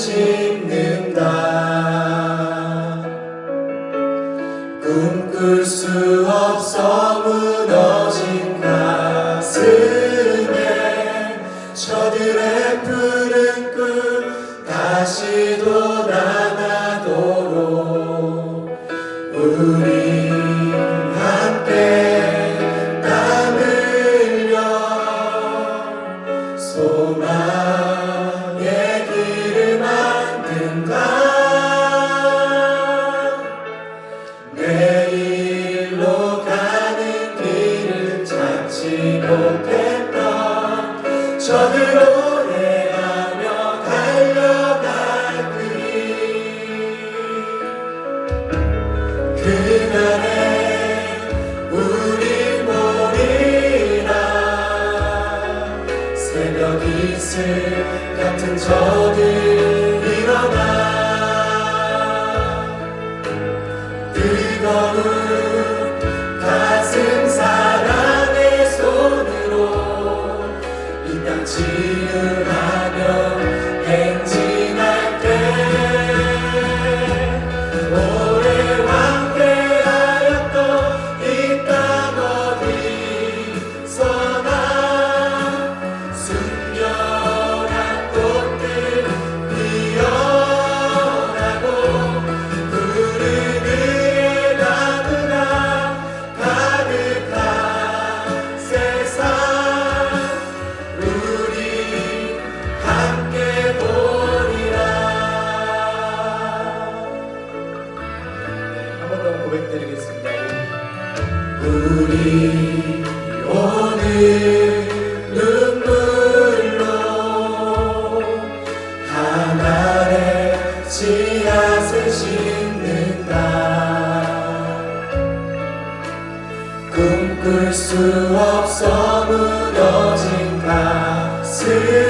심는다. 꿈꿀 수 없어 무너진 가슴에 저들의 푸른 꿈 다시 돌아 저들 일어나. 뜨거운 가슴 사랑의 손으로 이 땅 지으라. 한번 고백드리겠습니다. 우리 오늘 눈물로 하나의 씨앗을 심는다. 꿈꿀 수 없어 무너진 가슴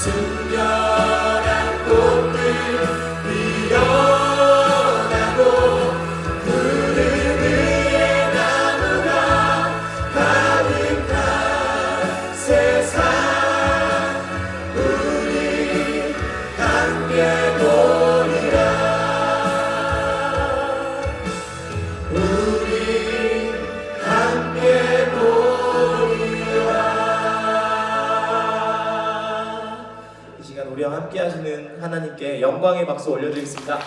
Hallelujah. 우리와 함께 하시는 하나님께 영광의 박수 올려드리겠습니다.